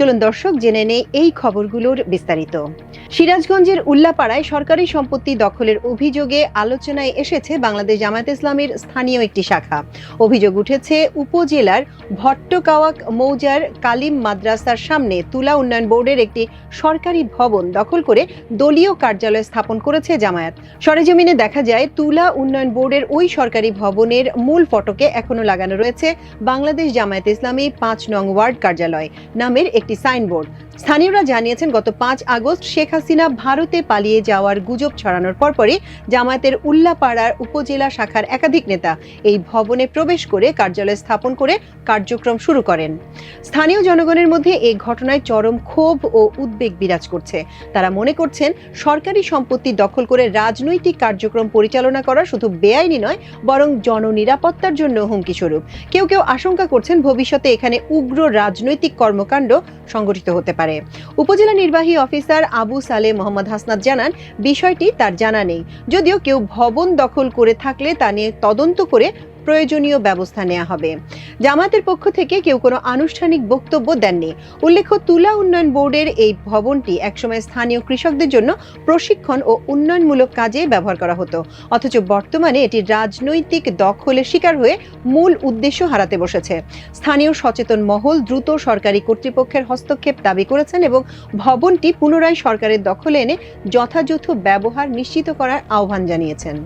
চলুন দর্শক, জেনে নেই এই খবরগুলোর বিস্তারিত। সিরাজগঞ্জের উল্লাপাড়ায় সরকারি সম্পত্তি দখলের অভিযোগে আলোচনায় এসেছে বাংলাদেশ জামায়াত ইসলামের স্থানীয় একটি শাখা। অভিযোগ উঠেছে, উপজেলার ভট্টকাওয়াক মৌজার কালিম মাদ্রাসার সামনে তুলা উন্নয়ন বোর্ডের একটি সরকারি ভবন দখল করে দলীয় কার্যালয় স্থাপন করেছে জামায়াত। সরেজমিনে দেখা যায়, তুলা উন্নয়ন বোর্ডের ওই সরকারি ভবনের মূল ফটকে এখনও লাগানো রয়েছে বাংলাদেশ জামায়াত ইসলামী পাঁচ নং ওয়ার্ড কার্যালয় নামের একটি সাইনবোর্ড। স্থানীয়রা জানিয়েছেন, গত পাঁচ আগস্ট শেখ হাসিনা ভারতে পালিয়ে যাওয়ার গুজব ছড়ানোর পরপরই জামায়াতের উল্লাপাড়ার উপজেলা শাখার একাধিক নেতা এই ভবনে প্রবেশ করে কার্যালয় স্থাপন করে কার্যক্রম শুরু করেন। স্থানীয় জনগণের মধ্যে এই ঘটনায় চরম ক্ষোভ ও উদ্বেগ বিরাজ করছে। তারা মনে করছেন, সরকারি সম্পত্তি দখল করে রাজনৈতিক কার্যক্রম পরিচালনা করা শুধু বেআইনি নয়, বরং জননিরাপত্তার জন্য হুমকি স্বরূপ কেউ কেউ আশঙ্কা করছেন, ভবিষ্যতে এখানে উগ্র রাজনৈতিক কর্মকাণ্ড সংগঠিত হতে পারে। উপজেলা নির্বাহী অফিসার আবু সালে মোহাম্মদ হাসনাত জানান, বিষয়টি তার জানা নেই। যদিও কেউ ভবন দখল করে থাকলে তা নিয়ে তদন্ত করে প্রয়োজনীয় ব্যবস্থা নেওয়া হবে। জামাতের পক্ষ থেকে কেউ কোনো আনুষ্ঠানিক বক্তব্য দেননি। উল্লেখ্য, তুলা উন্নয়ন বোর্ডের এই ভবনটি একসময় স্থানীয় কৃষকদের জন্য প্রশিক্ষণ ও উন্নয়নমূলক কাজে ব্যবহার করা হতো। অথচ বর্তমানে এটি রাজনৈতিক দখলের শিকার হয়ে মূল উদ্দেশ্য হারাতে বসেছে। স্থানীয় সচেতন মহল দ্রুত সরকারি কর্তৃপক্ষের হস্তক্ষেপ দাবি করেছেন এবং ভবনটি পুনরায় সরকারের দখলে এনে যথাযথ ব্যবহার নিশ্চিত করার আহ্বান জানিয়েছেন।